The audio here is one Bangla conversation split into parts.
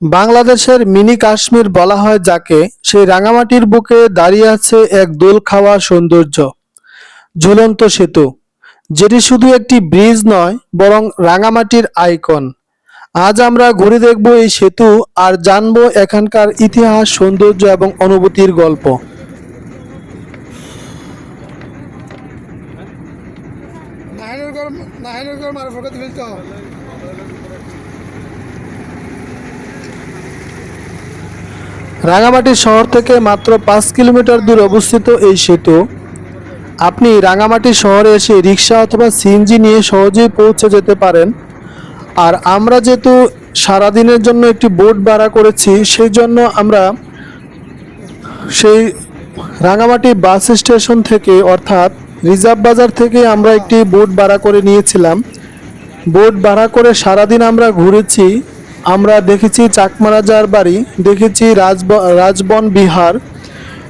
বাংলাদেশের মিনি কাশ্মীর বলা হয় যাকে, সেই রাঙামাটির বুকে দাঁড়িয়ে আছে এক দোল খাওয়া সৌন্দর্য, ঝুলন্ত সেতু, যেটি শুধু একটি ব্রিজ নয়, বরং রাঙামাটির আইকন। আজ আমরা ঘুরে দেখব এই সেতু আর জানব এখানকার ইতিহাস, সৌন্দর্য এবং অনুভূতির গল্প মারা ফটো দিবি তো রাঙামাটি শহর থেকে মাত্র পাঁচ কিলোমিটার দূরে অবস্থিত এই সেতু। আপনি রাঙামাটি শহরে এসে রিক্সা অথবা সিএনজি নিয়ে সহজেই পৌঁছে যেতে পারেন। আর আমরা যেহেতু সারাদিনের জন্য একটি বোট ভাড়া করেছি, সেই জন্য আমরা সেই রাঙামাটি বাস স্টেশন থেকে, অর্থাৎ রিজার্ভ বাজার থেকে আমরা একটি বোট ভাড়া করে নিয়েছিলাম। বোট ভাড়া করে সারাদিন আমরা ঘুরেছি। আমরা দেখেছি চাকমারাজার বাড়ি, দেখেছি রাজব, রাজবন বিহার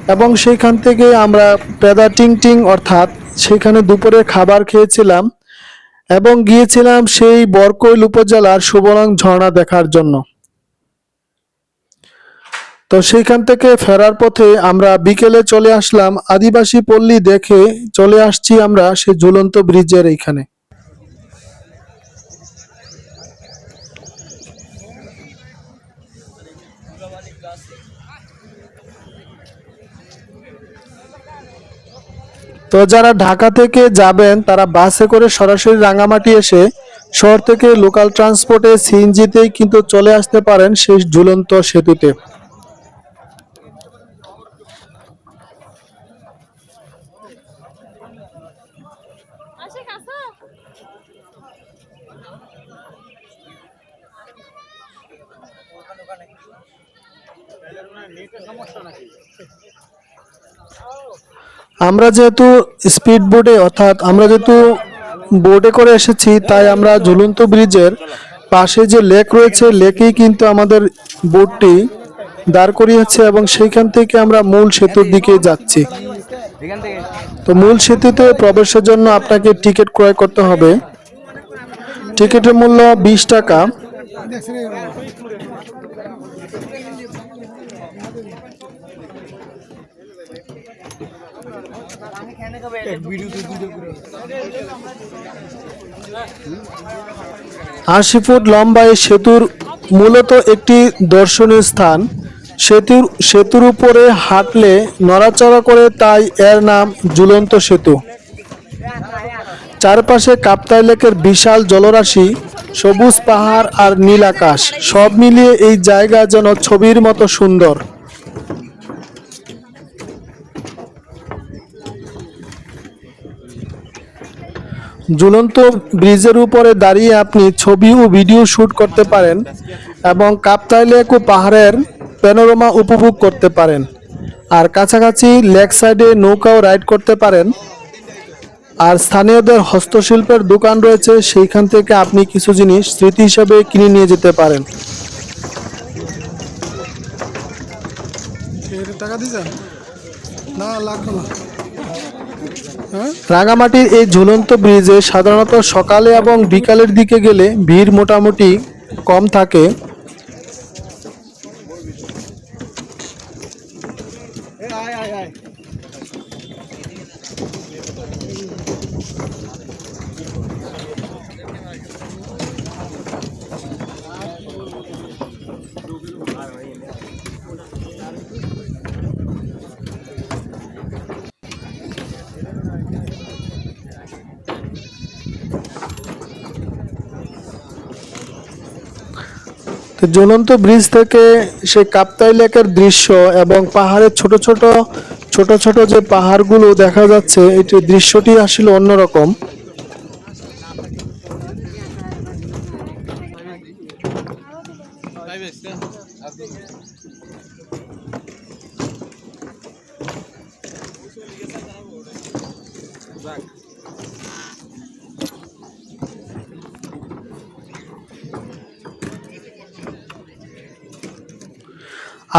এবং সেইখান থেকে আমরা পেদা টিং টিং অর্থাৎ সেখানে দুপুরে খাবার খেয়েছিলাম এবং গিয়েছিলাম সেই বরকৈল উপজেলার সুবরং ঝর্ণা দেখার জন্য। তো সেইখান থেকে ফেরার পথে আমরা বিকেলে চলে আসলাম। আদিবাসী পল্লী দেখে চলে আসছি আমরা সেই ঝুলন্ত ব্রিজের এইখানে। তো যারা ঢাকা থেকে যাবেন, তারা বাসে করে সরাসরি রাঙামাটি এসে শহর থেকে লোকাল ট্রান্সপোর্টে সিএনজিতেই কিন্তু চলে আসতে পারেন সেই ঝুলন্ত সেতুতে। আশিক আসো আমরা যেহেতু স্পিড বোটে অর্থাৎ আমরা যেহেতু বোটে করে এসেছি, তাই আমরা ঝুলন্ত ব্রিজের পাশে যে লেক রয়েছে, লেকেই কিন্তু আমাদের বোটটি দাঁড় করিয়েছে এবং সেইখান থেকে আমরা মূল সেতুর দিকে যাচ্ছি। তো মূল সেতুতে প্রবেশের জন্য আপনাকে টিকিট ক্রয় করতে হবে। টিকিটের মূল্য বিশ টাকা দেখছি রে আশি ফুট লম্বা এই সেতুর মূলত একটি দর্শনীয় স্থান। সেতুর সেতুর উপরে হাঁটলে নড়াচড়া করে তাই এর নাম ঝুলন্ত সেতু। চারপাশে কাপ্তাই লেকের বিশাল জলরাশি সবুজ পাহাড় আর নীল আকাশ। সব মিলিয়ে এই জায়গা যেন ছবির মতো সুন্দর। ঝুলন্ত ব্রিজের উপরে দাঁড়িয়ে আপনি ছবি ও ভিডিও শুট করতে পারেন এবং কাপ্তাই লেক ও পাহাড়ের প্যানোরামা উপভোগ করতে পারেন। আর কাছাকাছি লেক সাইডে নৌকাও রাইড করতে পারেন। আর স্থানীয়দের হস্তশিল্পের দোকান রয়েছে, সেইখান থেকে আপনি কিছু জিনিস স্মৃতি হিসেবে কিনে নিয়ে যেতে পারেন। টাকা দিছেন না, লাগবে না। রাঙামাটির এই ঝুলন্ত ব্রিজে সাধারণত সকালে এবং বিকালের দিকে গেলে ভিড় মোটামুটি কম থাকে। জ্বলন্ত ব্রিজ থেকে সেই কাপ্তাই লেকের দৃশ্য এবং পাহাড়ের ছোট ছোট ছোট ছোট যে পাহাড়গুলো দেখা যাচ্ছে, এটি দৃশ্যটি আসলে অন্যরকম।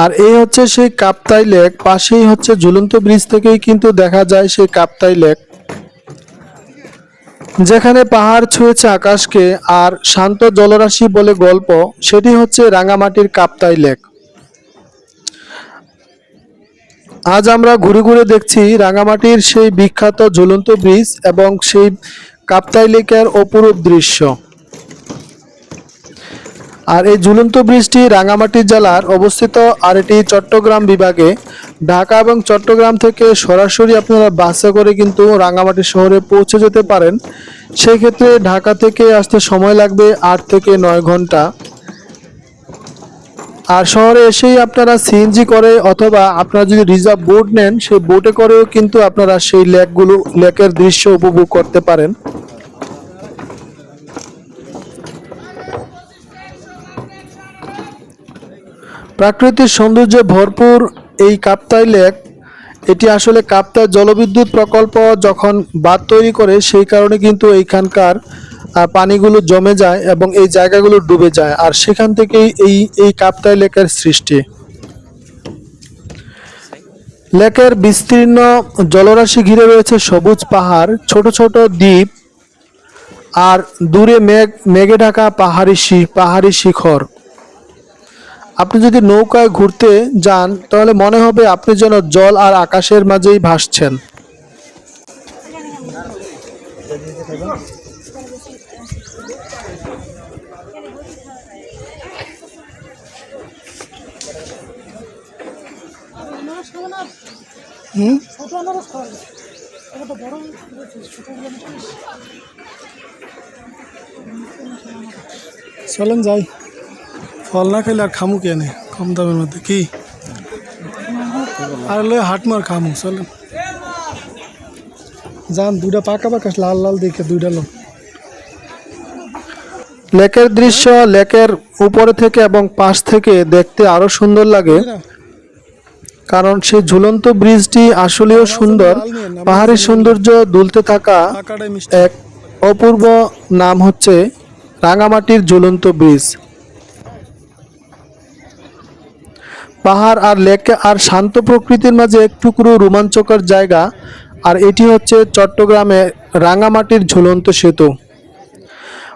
আর এই হচ্ছে সেই কাপ্তাই লেক, পাশেই হচ্ছে ঝুলন্ত ব্রিজ থেকেই কিন্তু দেখা যায় সেই কাপ্তাই লেক। যেখানে পাহাড় ছুঁয়েছে আকাশকে আর শান্ত জলরাশি বলে গল্প, সেটি হচ্ছে রাঙামাটির কাপ্তাই লেক। আজ আমরা ঘুরে ঘুরে দেখছি রাঙামাটির সেই বিখ্যাত ঝুলন্ত ব্রিজ এবং সেই কাপ্তাই লেকের অপরূপ দৃশ্য। আর এই ঝুলন্ত ব্রিজটি রাঙামাটি জেলার অবস্থিত আর এটি চট্টগ্রাম বিভাগে। ঢাকা এবং চট্টগ্রাম থেকে সরাসরি আপনারা বাসে করে কিন্তু রাঙামাটি শহরে পৌঁছে যেতে পারেন। সেই ক্ষেত্রে ঢাকা থেকে আসতে সময় লাগবে আট থেকে নয় ঘণ্টা। আর শহরে এসেই আপনারা সিএনজি করে অথবা আপনারা যদি রিজার্ভ বোট নেন, সেই বোটে করেও কিন্তু আপনারা সেই লেকগুলো, লেকের দৃশ্য উপভোগ করতে পারেন। প্রাকৃতিক সৌন্দর্যে ভরপুর এই কাপ্তাই লেক, এটি আসলে কাপ্তাই জলবিদ্যুৎ প্রকল্প যখন বাঁধ তৈরি করে, সেই কারণে কিন্তু এইখানকার পানিগুলো জমে যায় এবং এই জায়গাগুলো ডুবে যায়। আর সেখান থেকেই এই এই কাপ্তাই লেকের সৃষ্টি। লেকের বিস্তীর্ণ জলরাশি ঘিরে রয়েছে সবুজ পাহাড়, ছোট ছোট দ্বীপ, আর দূরে মেঘ, মেঘে ঢাকা পাহাড়ি পাহাড়ি শিখর। আপনি যদি নৌকায় ঘুরতে যান, তাহলে মনে হবে আপনি যেন জল আর আকাশের মাঝেই ভাসছেন। চলেন যাই। ফল না খাইলে আর খামু কেনে? কম দামের মধ্যে কি? আর লয় হাট মার খামু চলেন যান দুইটা পাকা পাকা লাল লাল দেখে দুইটা লোক লেকের দৃশ্য লেকের উপরে থেকে এবং পাশ থেকে দেখতে আরও সুন্দর লাগে। কারণ সেই ঝুলন্ত ব্রিজটি আসলেও সুন্দর। পাহাড়ি সৌন্দর্য দুলতে থাকা এক অপূর্ব নাম হচ্ছে রাঙামাটির ঝুলন্ত ব্রিজ। পাহাড় আর লেক আর শান্ত প্রকৃতির মাঝে এক টুকরো রোমাঞ্চকর জায়গা, আর এটি হচ্ছে চট্টগ্রামে রাঙামাটির ঝুলন্ত সেতু।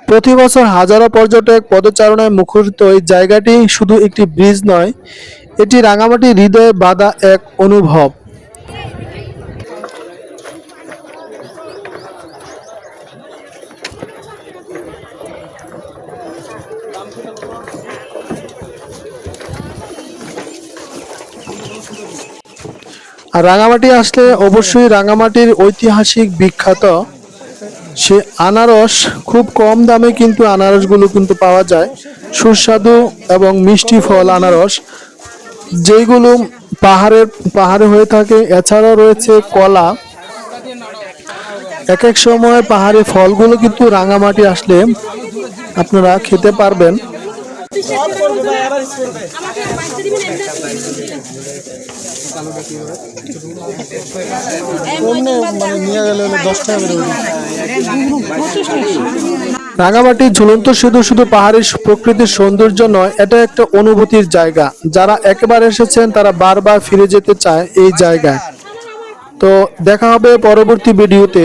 প্রতি বছর হাজারো পর্যটক পদচারণায় মুখরিত এই জায়গাটি শুধু একটি ব্রিজ নয়, এটি রাঙামাটির হৃদয়ে বাঁধা এক অনুভব। আর রাঙামাটি আসলে অবশ্যই রাঙামাটির ঐতিহাসিক বিখ্যাত। সে আনারস খুব কম দামে কিন্তু আনারসগুলো কিন্তু পাওয়া যায়। সুস্বাদু এবং মিষ্টি ফল আনারস। যেগুলো পাহাড়ের পাহাড়ে হয়ে থাকে এছাড়াও রয়েছে কলা। এক এক সময় পাহাড়ে ফলগুলো কিন্তু রাঙামাটি আসলে আপনারা খেতে পারবেন। নিয়ে গেলে দশ টাকা করে রাঙামাটি ঝুলন্ত শুধু শুধু পাহাড়ের প্রকৃতির সৌন্দর্য নয় এটা একটা অনুভূতির জায়গা। যারা একবার এসেছেন তারা বারবার ফিরে যেতে চায় এই জায়গায়। তো দেখা হবে পরবর্তী ভিডিওতে।